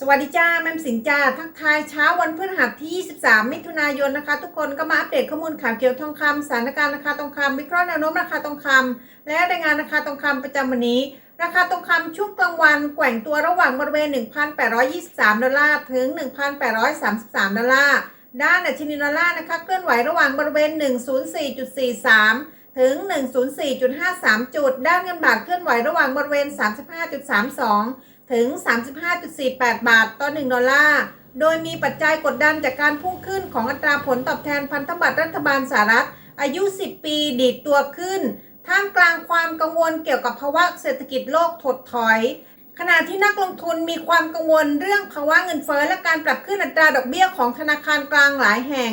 สวัสดีจ้าแม่สิงจ้าทักทายเช้าวันพฤหัสที่23มิถุนายนนะคะ ทุกคนก็มาอัปเดตข้อมูลข่าวเกี่ยวกับทองคำสถานการณ์ราคาทองคำวิเคราะห์แนวโน้มราคาทองคำและรายงานราคาทองคำประจำวันนี้ ราคาทองคำช่วงกลางวันแกว่งตัวระหว่างบริเวณ 1,823 ดอลลาร์ถึง 1,833 ดอลลาร์ด้านดัชนีดอลลาร์นะคะเคลื่อนไหวระหว่างบริเวณ 104.43 ถึง 104.53 จุด ด้านเงินบาทเคลื่อนไหวระหว่างบริเวณ 35.32 ถึง 35.48 บาทต่อ 1 ดอลลาร์ โดยมีปัจจัยกดดันจากการพุ่งขึ้นของอัตราผลตอบแทนพันธบัตรรัฐบาลสหรัฐ อายุ 10 ปีดีดตัวขึ้น ท่ามกลางความกังวลเกี่ยวกับภาวะเศรษฐกิจโลกถดถอย ขณะที่นักลงทุนมีความกังวลเรื่องภาวะเงินเฟ้อและการปรับขึ้นอัตราดอกเบี้ยของธนาคารกลางหลายแห่ง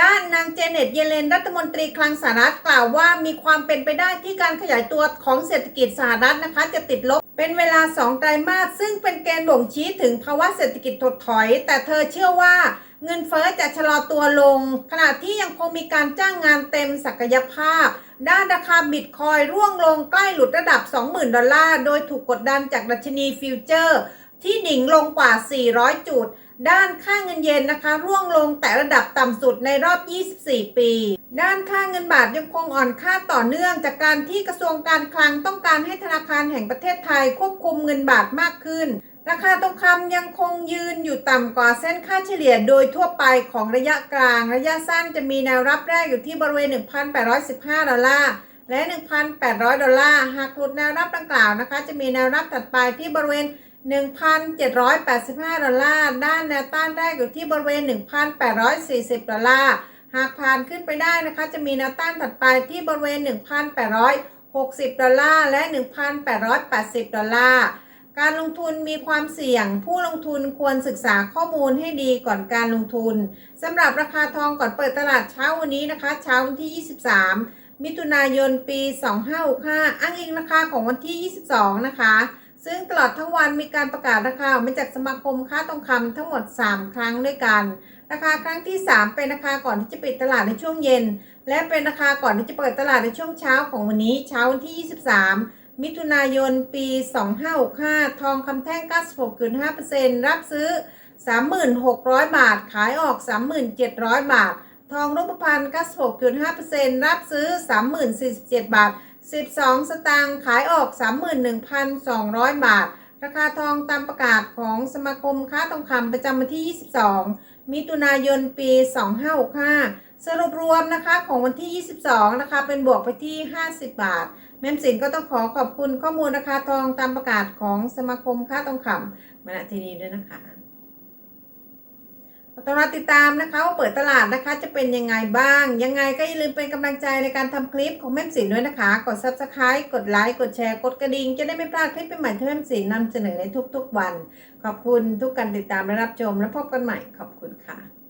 ด้านนางเจเน็ตเยเลนรัฐมนตรีคลังสหรัฐกล่าวว่ามีความเป็นไปได้ที่การขยายตัวของเศรษฐกิจสหรัฐนะคะจะติดลบ เป็นเวลาสองไตรมาสซึ่งเป็นเกณฑ์บ่งชี้ถึงภาวะเศรษฐกิจถดถอย แต่เธอเชื่อว่าเงินเฟ้อจะชะลอตัวลง ขณะที่ยังคงมีการจ้างงานเต็มศักยภาพ ด้านราคาบิตคอยร่วงลงใกล้หลุดระดับ 20,000 ดอลลาร์ โดยถูกกดดันจากดัชนีฟิวเจอร์ ที่ดิ่งลงกว่า 400 จุด ด้านค่าเงินเยนนะคะ ร่วงลงแต่ระดับต่ำสุดในรอบ 24 ปี ด้านค่าเงินบาทยังคงอ่อนค่าต่อเนื่อง จากการที่กระทรวงการคลังต้องการให้ธนาคารแห่งประเทศไทยควบคุมเงินบาทมากขึ้น ราคาทองคำยังคงยืนอยู่ต่ำกว่าเส้นค่าเฉลี่ยโดยทั่วไปของระยะกลาง ระยะสั้นจะมีแนวรับแรกอยู่ที่บริเวณ 1,815 ดอลลาร์และ 1,800 ดอลลาร์ หากหลุดแนวรับดังกล่าวนะคะ จะมีแนวรับถัดไปที่บริเวณ 1,785 ดอลลาร์ ด้านแนวต้านแรกอยู่ที่บริเวณ 1,840 ดอลลาร์ หากผ่านขึ้นไปได้นะคะ จะมีแนวต้านถัดไปที่บริเวณ 1,860 ดอลลาร์ และ 1,880 ดอลลาร์ การลงทุนมีความเสี่ยง ผู้ลงทุนควรศึกษาข้อมูลให้ดีก่อนการลงทุนสำหรับราคาทองก่อนเปิดตลาดเช้าวันนี้นะคะ เช้าวันที่ 23 มิถุนายน ปี 2565 อ้างอิงราคาของวันที่ 22 นะคะ ซึ่งตลอดทั้งวันมีการประกาศราคาออกมาจากสมาคมค้าทองคำทั้งหมด 3 ครั้งด้วยกัน ราคาครั้งที่ 3 เป็นราคาก่อนที่จะปิดตลาดในช่วงเย็น และเป็นราคาก่อนที่จะเปิดตลาดในช่วงเช้าของวันนี้เช้าวันที่ 23 มิถุนายน ปี 2565 ทองคำแท่ง 96.5%รับซื้อ 36,000 บาท ขายออก 37,000 บาท ทองรูปพรรณ96.5%รับซื้อ 30,047 บาท 12 สตางค์ขายออก 31,200 บาท ราคาทองตามประกาศของสมาคมค้าทองคำประจำวันที่ 22 มิถุนายนปี 2565 สรุปรวมนะคะของวันที่ 22 นะคะเป็นบวกไปที่ 50 บาท แม่มสินก็ต้องขอขอบคุณข้อมูลราคาทองตามประกาศของสมาคมค้าทองคำมาณที่นี้ด้วยนะคะ ต้องรอติดตามนะคะว่าเปิดตลาดนะคะจะเป็นยังไงบ้าง ยังไงก็อย่าลืมเป็นกำลังใจในการทำคลิปของแม่สินด้วยนะคะ กด subscribe กดไลค์กดแชร์กดกระดิ่งจะได้ไม่พลาดคลิปใหม่ที่แม่สินนำเสนอในทุกๆวัน ขอบคุณทุกการติดตามและรับชม และพบกันใหม่ขอบคุณค่ะ